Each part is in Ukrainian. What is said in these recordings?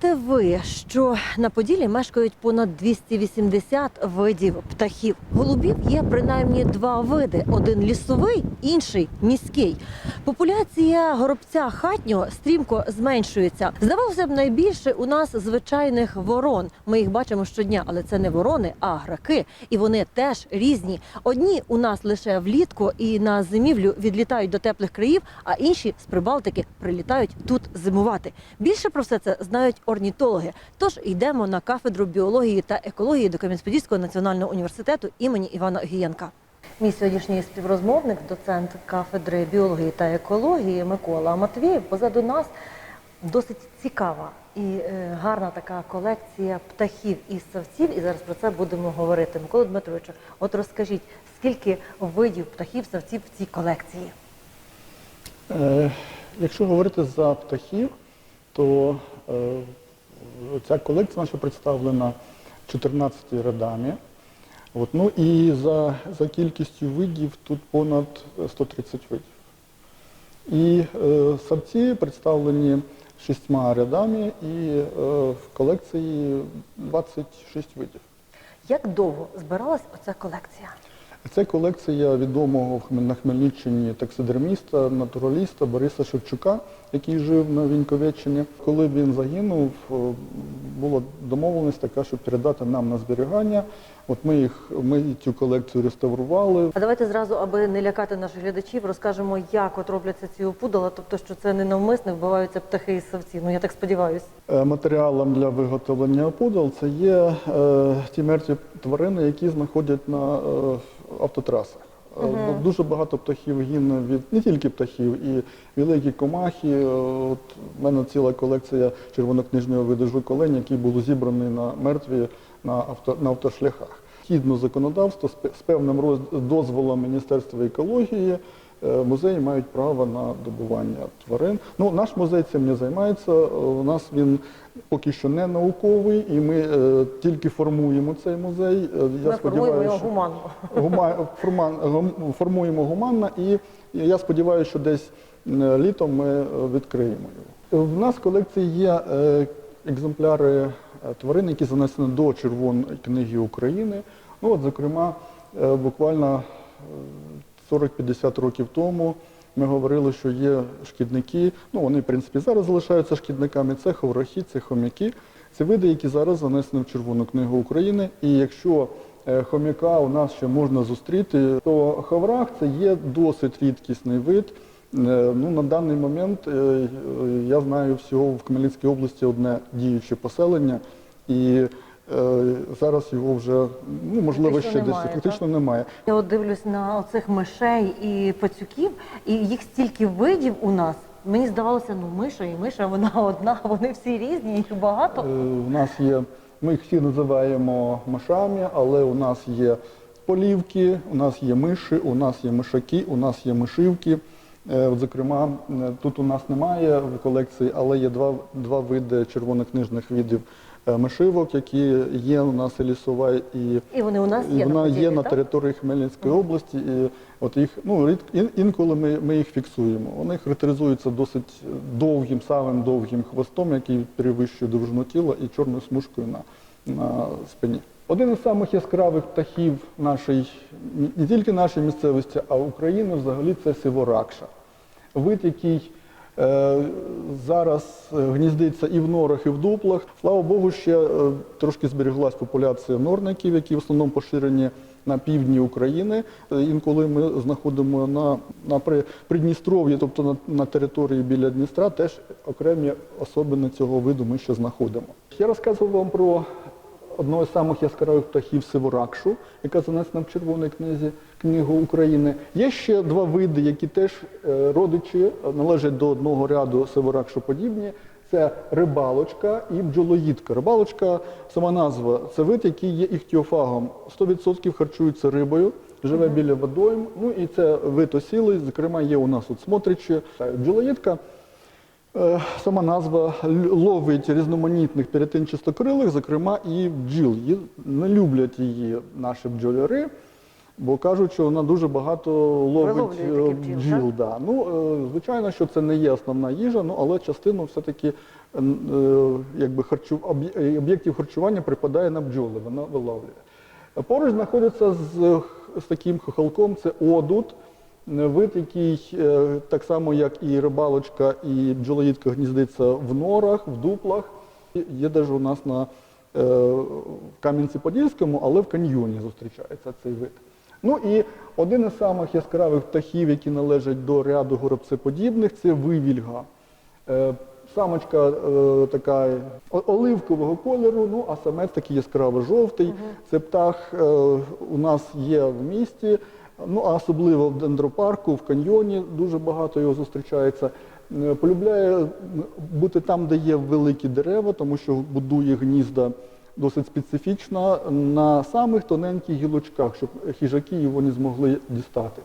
знаєте ви, що на Поділлі мешкають понад 280 видів птахів? Голубів є принаймні два види: один лісовий, інший міський. Популяція горобця хатнього стрімко зменшується. Здавалося б, найбільше у нас звичайних ворон. Ми їх бачимо щодня, але це не ворони, а граки. І вони теж різні. Одні у нас лише влітку і на зимівлю відлітають до теплих країв, а інші з Прибалтики прилітають тут зимувати. Більше про все це знають орнітологи. Тож йдемо на кафедру біології та екології до Кам'янець-Подільського національного університету імені Івана Огієнка. Мій сьогоднішній співрозмовник, доцент кафедри біології та екології Микола Матвієв. Позаду нас досить цікава і е, гарна така колекція птахів і савців. І зараз про це будемо говорити. Микола Дмитровичу, от розкажіть, скільки видів птахів савців в цій колекції? Е, Якщо говорити за птахів, то е, ця колекція наша представлена 14 рядами. От, ну і за, за кількістю видів тут понад 130 видів. І е, савці представлені шістьма рядами, і е, в колекції 26 видів. Як довго збиралась оця колекція? Це колекція відомого на Хмельниччині таксидерміста, натураліста Бориса Шевчука, який жив на Віньковеччині. Коли він загинув, е, була домовленість така, щоб передати нам на зберігання. От ми їх ми цю колекцію реставрували. А давайте зразу, аби не лякати наших глядачів, розкажемо, як от робляться ці опудала, тобто, що це не навмисне вбиваються птахи і савці. Ну я так сподіваюся. Е, Матеріалом для виготовлення опудал це є е, ті мертві тварини, які знаходять на е, автотрасах. Е, бо Дуже багато птахів гине від не тільки птахів, і великі комахи. Е, От в мене ціла колекція червонокнижнього виду жук-олень, який був зібраний на мертві на, авто, на автошляхах. Хідно законодавство з пе- певним роз- дозволом Міністерства екології, е, музеї мають право на добування тварин. Ну, наш музей цим не займається. Е, У нас він поки що не науковий, і ми е, тільки формуємо цей музей. Е, Ми формуємо його гуманно. Гума- форман- гум- формуємо гуманно, і я сподіваюся, що десь е, літом ми е, відкриємо його. В нас в колекції є е, екземпляри е, тварин, які занесені до Червоної книги України. Ну, от, зокрема, е, буквально е, 40-50 років тому ми говорили, що є шкідники. Ну, вони, в принципі, зараз залишаються шкідниками. Це ховрахи, це хомяки. Це види, які зараз занесені в Червону книгу України. І якщо е, хомяка у нас ще можна зустріти, то хаврах це є досить рідкісний вид. Е, Ну, на даний момент е, я знаю всього в Хмельницькій області одне діюче поселення, і зараз його вже ну можливо Практично ще немає, десь практично немає. Я от дивлюсь на оцих мишей і пацюків, і їх стільки видів у нас. Мені здавалося, ну миша і миша, вона одна, вони всі різні, їх багато. Е, У нас є, ми їх всі називаємо мишами, але у нас є полівки, у нас є миші, у нас є мишаки, у нас є мишивки. Е, от, Зокрема, е, тут у нас немає в колекції, але є два, два види червонокнижних видів е, мишивок, які є у нас і лісова, і І вони у нас і є вона на є на території Хмельницької області. І от їх ну інколи ми, ми їх фіксуємо. Вони характеризуються досить довгим, самим довгим хвостом, який перевищує довжину тіла, і чорною смужкою на, на спині. Один із самих яскравих птахів нашої не тільки нашої місцевості, а України взагалі це сиворакша. Вид, який е, зараз е, гніздиться і в норах, і в дуплах. Слава Богу, ще е, трошки зберіглась популяція норників, які в основному поширені на півдні України. Е, Інколи ми знаходимо на, на При- Придністров'ї, тобто на, на території біля Дністра, теж окремі особини цього виду ми ще знаходимо. Я розказував вам про одного з самих яскравих птахів сиворакшу, яка занесена в Червоній книзі книгу України. Є ще два види, які теж е, родичі е, належать до одного ряду сиворакшоподібні. Це рибалочка і бджолоїдка. Рибалочка, сама назва, це вид, який є іхтіофагом. 100% харчується рибою, живе біля водойм. Ну і це вид осілий, зокрема, є у нас от смотричі. Бджолоїдка Сама назва ловить різноманітних перетинчастокрилих, зокрема і бджіл. Не люблять її наші бджоляри. Бо кажуть, що вона дуже багато ловить е, бджіл, бджіл. Да. Ну, е, звичайно, що це не є основна їжа, ну, але частину все-таки е, харчу... е, об'єктів харчування припадає на бджоли, вона виловлює. Поруч знаходиться з, з таким хохолком, це одут, е, вид, який е, так само, як і рибалочка, і бджолоїдка гніздиться в норах, в дуплах. Є навіть у нас на е, Кам'янці-Подільському, але в каньйоні зустрічається цей вид. Ну і один із самих яскравих птахів, які належать до ряду горобцеподібних, це вивільга. Е, Самочка така оливкового кольору, ну а самець такий яскраво жовтий. Це птах у нас є в місті, ну а особливо в дендропарку, в каньйоні дуже багато його зустрічається. Е, Полюбляє бути там, де є великі дерева, тому що будує гнізда досить специфічно на самих тоненьких гілочках, щоб хижаки його не змогли дістати.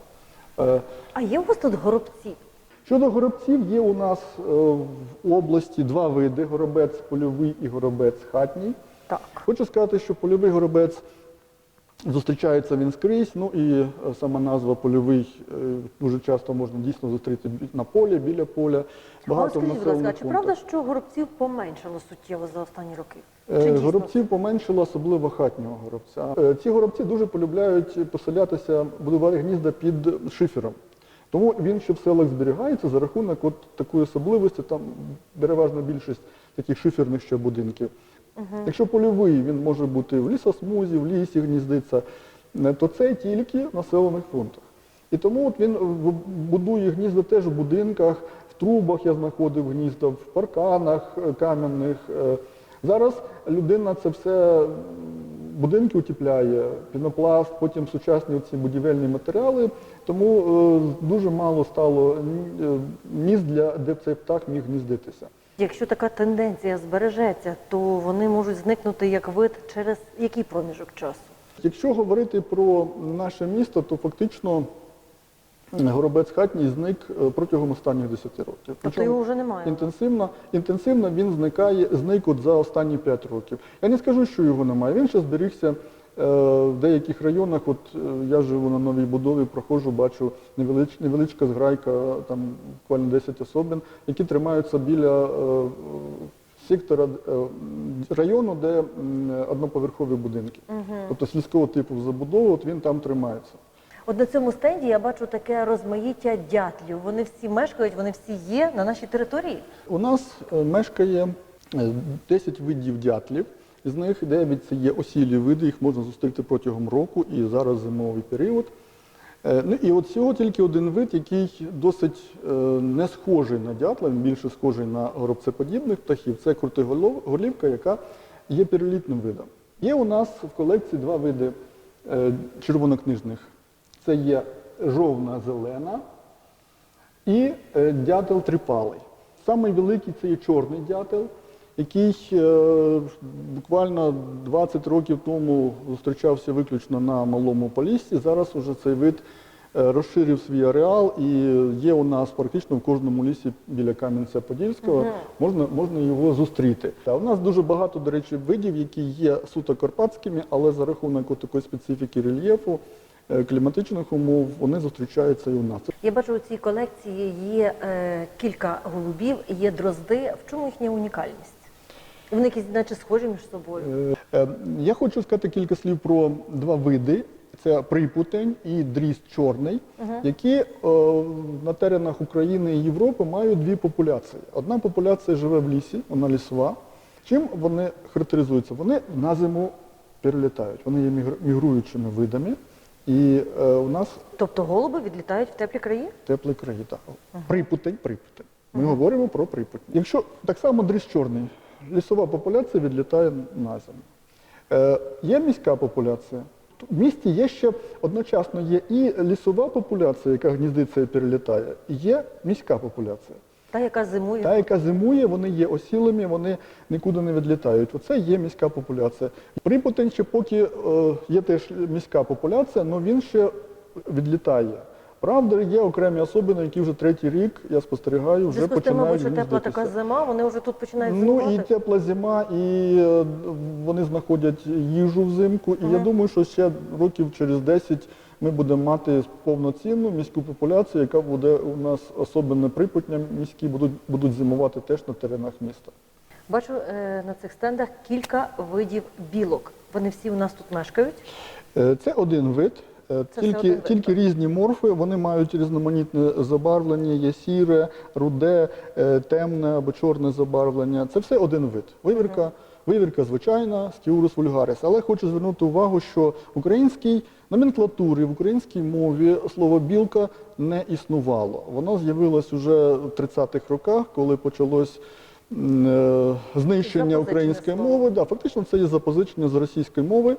Е, А є у вас тут горобці? Щодо горобців, є у нас е, в області два види: горобець польовий і горобець хатній. Так. Хочу сказати, що польовий горобець зустрічається він скрізь, ну і е, сама назва польовий е, дуже часто можна дійсно зустріти на полі, біля поля. Багато скажіть, будь ласка, чи правда, що горобців поменшало суттєво за останні роки? Е, Чи дійсно Горобців поменшило, особливо хатнього горобця. Ці горобці дуже полюбляють поселятися, будувати гнізда під шифером. Тому він ще в селах зберігається за рахунок от такої особливості, там переважна більшість таких шиферних ще будинків. Якщо польовий, він може бути в лісосмузі, в лісі гніздиться, е, то це тільки в населених пунктах. І тому от він будує гнізда теж в будинках, в трубах я знаходив гнізда, в парканах е, кам'яних. Е, Зараз людина це все будинки утіпляє, пінопласт, потім сучасні ці будівельні матеріали. Тому е, дуже мало стало м, е, для, де цей птах міг гніздитися. Якщо така тенденція збережеться, то вони можуть зникнути як вид через який проміжок часу? Якщо говорити про наше місто, то фактично горобець хатній зник е, протягом останніх 10 років. Тобто його вже немає. інтенсивно, інтенсивно він зникає, зник от за останні 5 років. Я не скажу, що його немає. Він ще зберігся е, в деяких районах. От е, я живу на новій будові, проходжу, бачу невелич, невеличка зграйка, там буквально 10 особин, які тримаються біля е, сектора е, району, де одноповерхові будинки. Тобто сільського типу забудови, от він там тримається. От на цьому стенді я бачу таке розмаїття дятлів. Вони всі мешкають, вони всі є на нашій території. У нас е, мешкає е, 10 видів дятлів. З них 9 це є осілі види, їх можна зустріти протягом року і зараз зимовий період. Е, Ну і от всього тільки один вид, який досить е, не схожий на дятла, він більше схожий на горобцеподібних птахів. Це крутиголівка, яка є перелітним видом. Є у нас в колекції два види е, червонокнижних. Це є жовна зелена і дятел трипалий. Самий великий це є чорний дятел, який е, буквально 20 років тому зустрічався виключно на малому поліссі. Зараз уже цей вид е, розширив свій ареал і є у нас практично в кожному лісі біля Кам'янця-Подільського, можна, можна його зустріти. Та у нас дуже багато, до речі, видів, які є суто карпатськими, але за рахунок такої специфіки рельєфу, е, кліматичних умов, вони зустрічаються і у нас. Я бачу, у цій колекції є е, кілька голубів, є дрозди. В чому їхня унікальність? Вони якісь наче схожі між собою. Е, е, Я хочу сказати кілька слів про два види. Це припутень і дріст чорний, які е, на теренах України і Європи мають дві популяції. Одна популяція живе в лісі, вона лісова. Чим вони характеризуються? Вони на зиму перелітають, вони є мігр- мігруючими видами. І е, у нас Тобто голуби відлітають в теплі краї? теплі краї. Так. Припутень, припутень. Ми говоримо про припутень. Якщо так само дріс чорний, лісова популяція відлітає на зиму. Е, є міська популяція. В місті є ще одночасно є і лісова популяція, яка гніздиться і перелітає, і є міська популяція. Та, яка зимує. Та, яка зимує, вони є осілими, вони нікуди не відлітають. Оце є міська популяція. Припутень ще поки е, є теж міська популяція, але він ще відлітає. Правда, є окремі особини, які вже третій рік, я спостерігаю, вже зв'язку з тим, починають мабуть, що тепла гніздитися. така зима, вони вже тут починають Ну і зимувати. тепла зима, і е, вони знаходять їжу взимку. І я думаю, що ще років через 10 ми будемо мати повноцінну міську популяцію, яка буде у нас особливо припутня міські, будуть, будуть зимувати теж на теренах міста. Бачу е, на цих стендах кілька видів білок. Вони всі у нас тут мешкають. Е, Це один вид. Це Тільки, тільки різні морфи, вони мають різноманітне забарвлення, є сіре, руде, е, темне або чорне забарвлення. Це все один вид. Вивірка, вивірка звичайна, стіурус вульгарис. Але хочу звернути увагу, що в українській номенклатурі, в українській мові слово білка не існувало. Воно з'явилось уже в 30-х роках, коли почалось е, знищення української мови. Да, фактично це є запозичення з російської мови.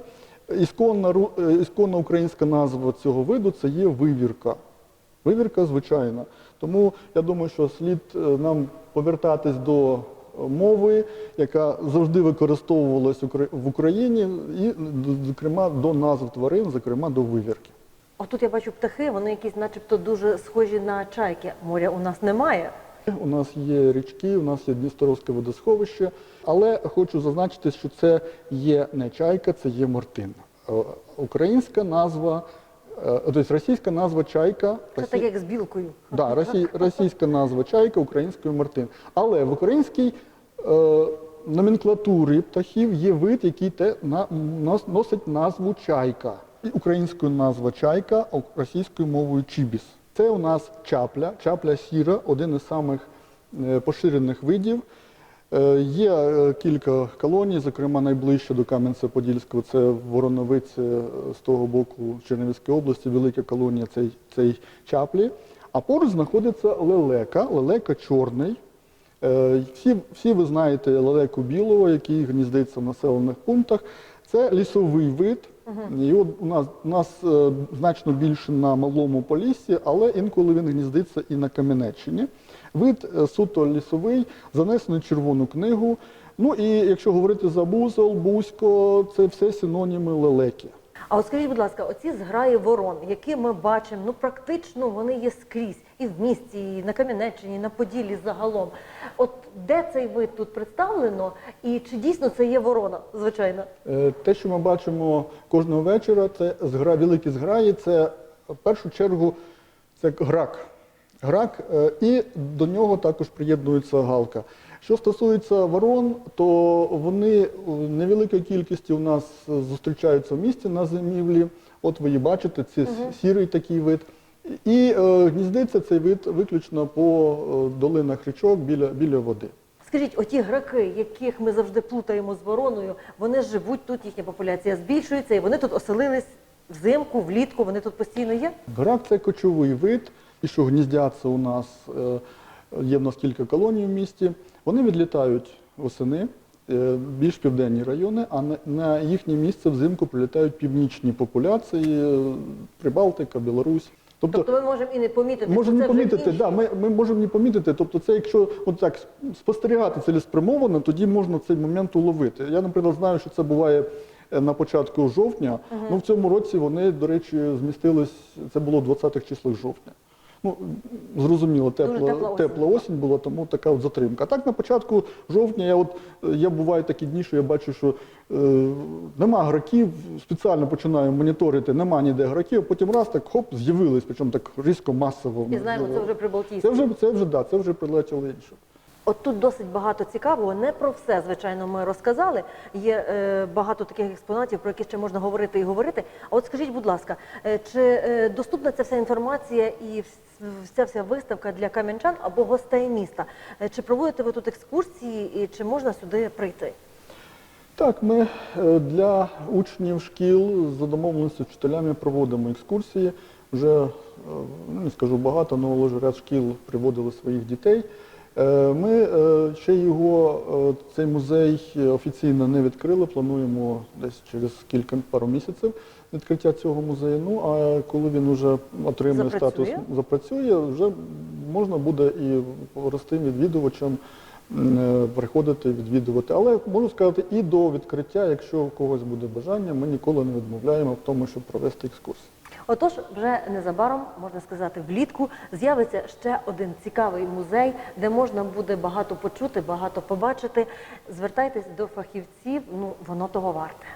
Ісконна, е, ісконна українська назва цього виду це є вивірка. Вивірка звичайна. Тому я думаю, що слід е, нам повертатись до мови, яка завжди використовувалась в Україні, і, зокрема, до назв тварин, зокрема до вивірки. Отут я бачу птахи, вони якісь начебто дуже схожі на чайки. Моря у нас немає. У нас є річки, у нас є Дністровське водосховище, але хочу зазначити, що це є не чайка, це є мортин. Е, Українська назва, е, тобто російська назва чайка. Це Росі- так як з білкою. Да, росій, російська назва чайка, українською мартин. Але в українській е, номенклатурі птахів є вид, який те, на, носить назву чайка. Українською назва чайка, а російською мовою чібіс. Це у нас чапля, чапля сіра, один із самих е, поширених видів. Е, Є е, кілька колоній, зокрема найближче до Кам'янця-Подільського, це Вороновиці е, з того боку Чернівської області, велика колонія цей, цей чаплі. А поруч знаходиться лелека, лелека чорний. Всі, всі ви знаєте лелеку білого, який гніздиться в населених пунктах. Це лісовий вид. І от у нас, у нас е, значно більше на малому поліссі, але інколи він гніздиться і на Кам'янеччині. Вид е, суто лісовий, занесений червону книгу. Ну і якщо говорити за бузол, бузько, це все синоніми лелеки. А от скажіть, будь ласка, оці зграї ворон, які ми бачимо, ну практично вони є скрізь і в місті, і на Кам'янеччині, і на Поділлі загалом. От де цей вид тут представлено, і чи дійсно це є ворона, звичайно? Е, Те, що ми бачимо кожного вечора, це згра, великі зграї, це в першу чергу це грак. Грак, е, і до нього також приєднується галка. Що стосується ворон, то вони в невеликій кількості у нас зустрічаються в місті на зимівлі. От ви її бачите, це сірий такий вид. І е, гніздиться цей вид виключно по е, долинах річок біля, біля води. Скажіть, оті граки, яких ми завжди плутаємо з вороною, вони живуть тут, їхня популяція збільшується, і вони тут оселились взимку, влітку, вони тут постійно є? Грак це кочовий вид, і що гніздяться у нас, е, є в нас кілька колоній в місті. Вони відлітають восени, е, більш південні райони, а на, їхнє місце взимку прилітають північні популяції, е, Прибалтика, Білорусь. Тобто ми можемо і не помітити, Можемо не помітити, да, ми, ми можемо не помітити. Тобто, це якщо от так спостерігати цілеспрямовано, тоді можна цей момент уловити. Я, наприклад, знаю, що це буває е, на початку жовтня. Ну в цьому році вони, до речі, змістились. Це було в 20-х числах жовтня. Ну, зрозуміло, тепла, тепла осінь тепла осінь була, тому така от затримка. А так на початку жовтня я от е, я буваю такі дні, що я бачу, що е, нема граків, спеціально починаю моніторити, нема ніде граків, потім раз так хоп, з'явились, причому так різко масово. І знаємо, це вже прибалтійське. Це вже це вже да, це вже прилетіло інше. От тут досить багато цікавого. Не про все, звичайно, ми розказали. Є е, багато таких експонатів, про які ще можна говорити і говорити. А от скажіть, будь ласка, е, чи е, доступна ця вся інформація і вся вся виставка для кам'янчан або гостей міста? Е, Чи проводите ви тут екскурсії і чи можна сюди прийти? Так, ми е, для учнів шкіл за домовленістю з вчителями проводимо екскурсії. Вже е, ну, не скажу багато, але вже ряд шкіл приводили своїх дітей. Е, Ми е, ще його, е, цей музей офіційно не відкрили, плануємо десь через кілька пару місяців відкриття цього музею. Ну а коли він вже отримає Запрацює? статус запрацює, вже можна буде і простим відвідувачам приходити, відвідувати. Але можу сказати, і до відкриття, якщо у когось буде бажання, ми ніколи не відмовляємо в тому, щоб провести екскурсію. Отож, вже незабаром, можна сказати, влітку з'явиться ще один цікавий музей, де можна буде багато почути, багато побачити. Звертайтесь до фахівців, ну воно того варте.